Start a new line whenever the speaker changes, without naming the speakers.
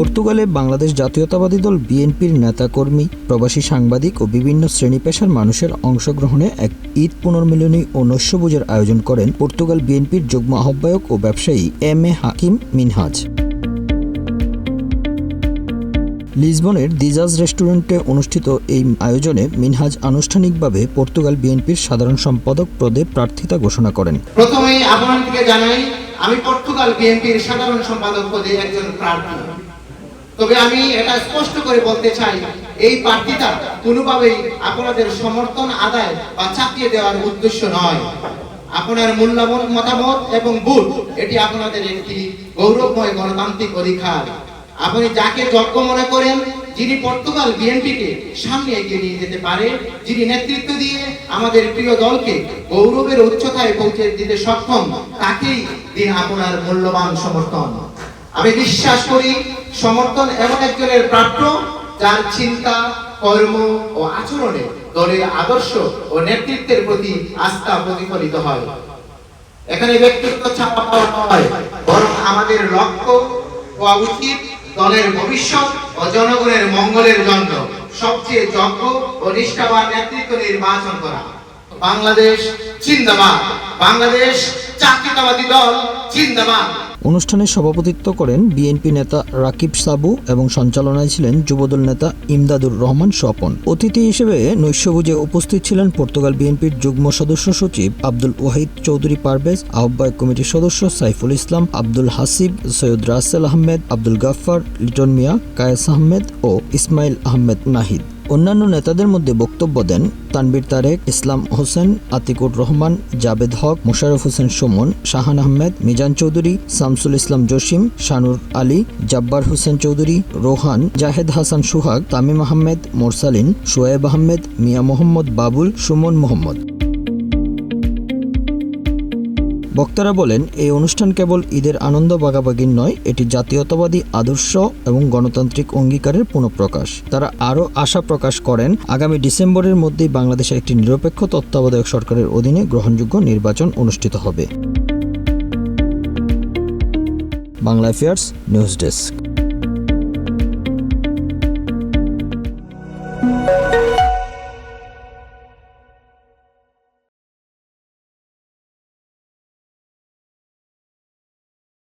পর্তুগালে বাংলাদেশ জাতীয়তাবাদী দল বিএনপির নেতাকর্মী, প্রবাসী সাংবাদিক ও বিভিন্ন শ্রেণি পেশার মানুষের অংশগ্রহণে এক ঈদ পুনর্মিলনী ও নৈশভোজের আয়োজন করেন পর্তুগাল বিএনপির যুগ্ম আহ্বায়ক ও ব্যবসায়ী এম এ হাকিম মিনহাজ। লিসবনের দিজাজ রেস্টুরেন্টে অনুষ্ঠিত এই আয়োজনে মিনহাজ আনুষ্ঠানিকভাবে পর্তুগাল বিএনপির সাধারণ সম্পাদক পদে প্রার্থিতা ঘোষণা করেন।
আপনাদেরকে জানাই, আমি পর্তুগাল বিএনপির সাধারণ সম্পাদক পদে একজন প্রার্থী। তবে আমি এটা স্পষ্ট করে বলতে চাই, এই প্রার্থীটা কোনোভাবেই আপনাদের সমর্থন আদায় বা চাপিয়ে দেওয়ার উদ্দেশ্য নয়। আপনার মূল্যবান মতামত এবং ভোট, এটি আপনাদের একটি গৌরবময় গণতান্ত্রিক অধিকার। আপনি যাকে যোগ্য মনে করেন, যিনি পর্তুগাল বিএনপিকে সামনে এগিয়ে নিয়ে যেতে পারে, যিনি নেতৃত্ব দিয়ে আমাদের প্রিয় দলকে গৌরবের উচ্চতায় পৌঁছে দিতে সক্ষম, তাকেই দিন আপনার মূল্যবান সমর্থন। আমি বিশ্বাস করি সমর্থন এমন একজনের প্রাপ্য যার চিন্তা, কর্ম ও আচরণে দলের আদর্শ ও নেতৃত্বের প্রতি আস্থা প্রতিফলিত হয়। এখানে ব্যক্তিত্ব ছাপা পাওয়া নয়, বরং আমাদের লক্ষ্য হওয়া উচিত দলের ভবিষ্যৎ ও জনগণের মঙ্গলের জন্য সবচেয়ে যোগ্য ও নিষ্ঠাবান নেতৃত্ব নির্বাচন করা। বাংলাদেশ জিন্দাবাদ। বাংলাদেশ জাতীয়তাবাদী দল, জিন্দাবাদ।
অনুষ্ঠানে সভাপতিত্ব করেন বিএনপি নেতা রাকিব সাবু এবং সঞ্চালনায় ছিলেন যুবদল নেতা ইমদাদুর রহমান স্বপন। অতিথি হিসেবে নৈশভোজে উপস্থিত ছিলেন পর্তুগাল বিএনপির যুগ্ম সদস্য সচিব আব্দুল ওয়াহিদ চৌধুরী পারভেজ, আহ্বায়ক কমিটির সদস্য সাইফুল ইসলাম, আব্দুল হাসিব, সৈয়দ রাসেল আহমেদ, আব্দুল গাফফার, লিটন মিয়া, কায়েস আহমেদ ও ইসমাইল আহমেদ নাহিদ। অন্যান্য নেতাদের মধ্যে বক্তব্য দেন তানবির তারেক, ইসলাম হোসেন, আতিকুর রহমান, জাবেদ হক, মোশারফ হোসেন সুমন, শাহান আহমেদ, মিজান চৌধুরী, শামসুল ইসলাম জসিম, শানুর আলী, জাব্বার হোসেন চৌধুরী, রোহান, জাহেদ হাসান সুহাগ, তামিম আহমেদ, মোরসালিন, শোয়েব আহমেদ, মিয়া মোহাম্মদ বাবুল, সুমন মোহাম্মদ। বক্তারা বলেন, এই অনুষ্ঠান কেবল ঈদের আনন্দ বাগাবাগির নয়, এটি জাতীয়তাবাদী, আদর্শ এবং গণতান্ত্রিক অঙ্গীকারের পুনঃপ্রকাশ। তারা আরও আশা প্রকাশ করেন, আগামী ডিসেম্বরের মধ্যেই বাংলাদেশে একটি নিরপেক্ষ তত্ত্বাবধায়ক সরকারের অধীনে গ্রহণযোগ্য নির্বাচন অনুষ্ঠিত হবে। Bangla affairs news desk